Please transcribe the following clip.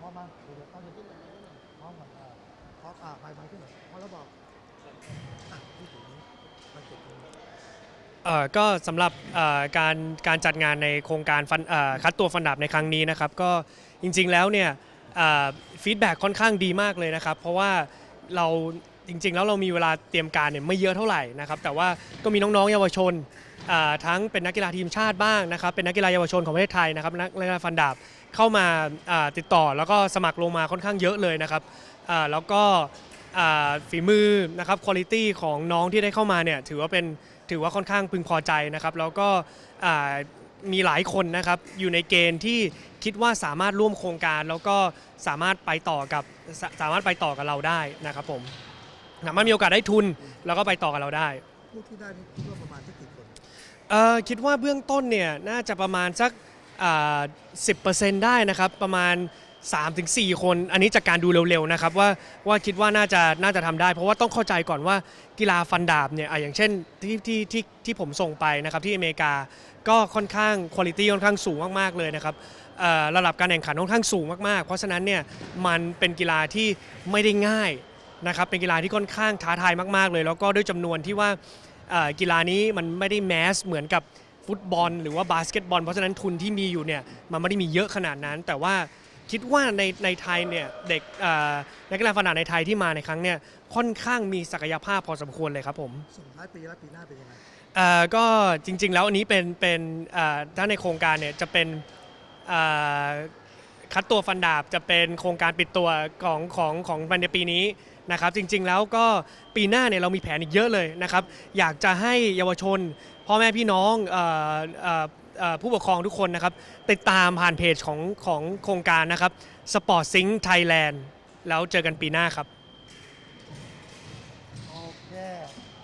พอมาเดี๋ยวเขาจะขึ้นมาพร้อมก่อนพร้อมอ่าไปไปขึ้นหน่อยพอแล้วบอกที่ถึงมันเก็บตรงนี้เอ่อก็สำหรับเอ่อการการจัดงานในโครงการฟันเอ่อคัดตัวฟันดาบในครั้งนี้นะครับ ก็จริงๆแล้วเนี่ยฟีดแบ็ค่อนข้างดีมากเลยนะครับ เพราะว่าเราจริงๆ แล้วเรามีเวลาเตรียมการเนี่ยไม่เยอะเท่าไหร่นะครับ แต่ว่าก็มีน้องๆเยาวชน ทั้งเป็นนักกีฬาทีมชาติบ้างนะครับเป็นนักกีฬาเยาวชนของประเทศไทยนะครับนักกีฬาฟันดาบเข้ามาติดต่อแล้วก็สมัครลงมาค่อนข้างเยอะเลยนะครับแล้วก็ฝีมือนะครับคุณภาพของน้องที่ได้เข้ามาเนี่ยถือว่าเป็นถือว่าค่อนข้างพึงพอใจนะครับ แล้วก็มีหลายคนนะครับอยู่ในเกณฑ์ที่คิดว่าสามารถร่วมโครงการแล้วก็สามารถไปต่อกับสาสามารถไปต่อกับเราได้นะครับผมสามารถมีโอกาสได้ทุนแล้วก็ไปต่อกับเราได้ผู้ที่ได้นี่คิดว่าประมาณสัก เอ่อคิดว่าเบื้องต้นเนี่ยน่าจะประมาณสักอ่า10%ได้นะครับประมาณ 3-4 คน อันนี้จากการดูเร็วๆนะครับว่าว่าคิดว่าน่าจะน่าจะทำได้ เพราะว่าต้องเข้าใจก่อนว่ากีฬาฟันดาบเนี่ยอะอย่างเช่นที่ที่ที่ที่ผมส่งไปนะครับที่อเมริกาก็ค่อนข้างคุณภาพค่อนข้างสูงมากๆเลยนะครับเอ่อระดับการแข่งขันค่อนข้างสูงมากๆ เพราะฉะนั้นเนี่ยมันเป็นกีฬาที่ไม่ได้ง่ายนะครับเป็นกีฬาที่ค่อนข้างท้าทายมากๆเลย แล้วก็ด้วยจำนวนที่ว่า กีฬานี้มันไม่ได้แมสเหมือนกับฟุตบอล หรือว่าบาสเกตบอล เพราะฉะนั้นทุนที่มีอยู่เนี่ยมันไม่ได้มีเยอะขนาดนั้น แต่ว่าคิดว่าในในไทยเนี่ยเด็กเอ่อนักกีฬาฟันดาบในไทยที่มาในครั้งเนี่ยค่อนข้างมีศักยภาพพอสมควรเลยครับผมส่งท้ายปีแล้วปีหน้าเป็นยังไงเอ่อก็จริง ๆ แล้วอันนี้เป็นเป็นเอ่อถ้าในโครงการเนี่ยจะเป็นเอ่อคัดตัวฟันดาบจะเป็นโครงการปิดตัวของของของในปีนี้ นะครับจริงๆแล้วก็ปีหน้าเนี่ยเรามีแผนอีกเยอะเลยนะครับอยากจะให้เยาวชน พ่อแม่พี่น้องเอ่อเอ่อเอ่อผู้ปกครองทุกคนนะครับติดตามผ่านเพจของของโครงการนะครับ Sport Sync Thailand แล้วเจอกันปีหน้าครับ